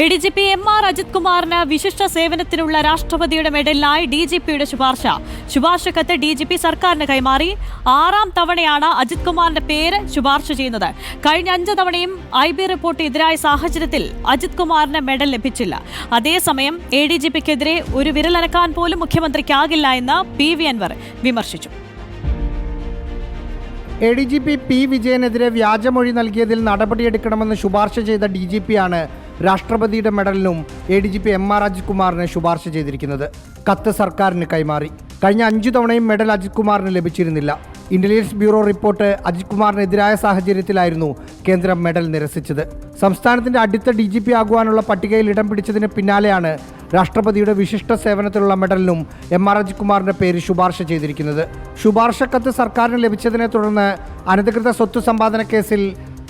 A D G P M R Ajith കുമാറിന് വിശിഷ്ട സേവനത്തിനുള്ള രാഷ്ട്രപതിയുടെ മെഡലിനായി ഡി ജി പിയുടെ ശുപാർശ. ശുപാർശ കത്ത് ഡി ജി പി സർക്കാരിന് കൈമാറി. ആറാം തവണയാണ് അജിത് കുമാറിന്റെ പേര് ശുപാർശ ചെയ്യുന്നത്. കഴിഞ്ഞ അഞ്ച് തവണയും ഐ ബി റിപ്പോർട്ട് എതിരായ സാഹചര്യത്തിൽ അജിത് കുമാറിന് മെഡൽ ലഭിച്ചില്ല. അതേസമയം എ ഡി ജി പിക്കെതിരെ ഒരു വിരലനക്കാൻ പോലും മുഖ്യമന്ത്രിക്കാകില്ല എന്ന് പി വി അൻവർ വിമർശിച്ചു. A D G P P വിജയനെതിരെ വ്യാജമൊഴി നൽകിയതിൽ നടപടിയെടുക്കണമെന്ന് ശുപാർശ ചെയ്ത ഡി ജി പിയാണ് രാഷ്ട്രപതിയുടെ മെഡലിനും A D G P M R Ajith കുമാറിന് ശുപാർശ ചെയ്തിരിക്കുന്നത്. കത്ത് സർക്കാരിന് കൈമാറി. കഴിഞ്ഞ അഞ്ചു തവണയും മെഡൽ അജിത് കുമാറിന് ലഭിച്ചിരുന്നില്ല. ഇന്റലിജൻസ് ബ്യൂറോ റിപ്പോർട്ട് അജിത് കുമാറിനെതിരായ സാഹചര്യത്തിലായിരുന്നു കേന്ദ്രം മെഡൽ നിരസിച്ചത്. സംസ്ഥാനത്തിന്റെ അടുത്ത ഡി ജി പി ആകുവാനുള്ള പട്ടികയിൽ ഇടം പിടിച്ചതിന് പിന്നാലെയാണ് രാഷ്ട്രപതിയുടെ വിശിഷ്ട സേവനത്തിലുള്ള മെഡലിനും എം ആർ അജിത് കുമാറിന്റെ പേര് ശുപാർശ ചെയ്തിരിക്കുന്നത്. ശുപാർശ കത്ത് സർക്കാരിന് ലഭിച്ചതിനെ തുടർന്ന് അനധികൃത സ്വത്ത് സമ്പാദന കേസിൽ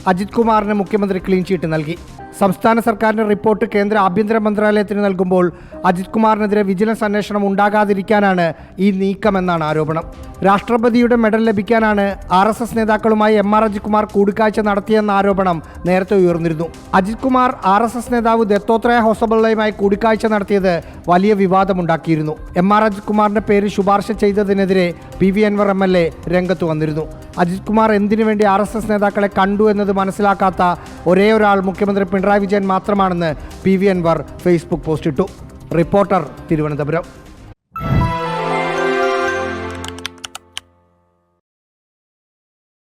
അജിത് കുമാറിന് മുഖ്യമന്ത്രി ക്ലീൻ ചീട്ട് നൽകി. സംസ്ഥാന സർക്കാരിന്റെ റിപ്പോർട്ട് കേന്ദ്ര ആഭ്യന്തര മന്ത്രാലയത്തിന് നൽകുമ്പോൾ അജിത് കുമാറിനെതിരെ വിജിലൻസ് അന്വേഷണം ഉണ്ടാകാതിരിക്കാനാണ് ഈ നീക്കമെന്നാണ് ആരോപണം. രാഷ്ട്രപതിയുടെ മെഡൽ ലഭിക്കാനാണ് ആർ എസ് എസ് നേതാക്കളുമായി എം ആർ അജിത് കുമാർ കൂടിക്കാഴ്ച നടത്തിയെന്ന ആരോപണം നേരത്തെ ഉയർന്നിരുന്നു. Ajith Kumar R S S നേതാവ് ദത്തോത്രയ ഹൊസബള്ളയുമായി കൂടിക്കാഴ്ച നടത്തിയത് വലിയ വിവാദമുണ്ടാക്കിയിരുന്നു. എം ആർ അജിത് കുമാറിന്റെ പേര് ശുപാർശ ചെയ്തതിനെതിരെ P V Anvar M L A രംഗത്ത് വന്നിരുന്നു. അജിത് കുമാർ എന്തിനു വേണ്ടി ആർ എസ് എസ് നേതാക്കളെ കണ്ടു എന്നത് മനസ്സിലാക്കാത്ത ഒരേ ഒരാൾ മുഖ്യമന്ത്രി പിണറായി വിജയൻ മാത്രമാണെന്ന് പി വി അൻവർ ഫേസ്ബുക്ക് പോസ്റ്റിട്ടു. റിപ്പോർട്ടർ തിരുവനന്തപുരം.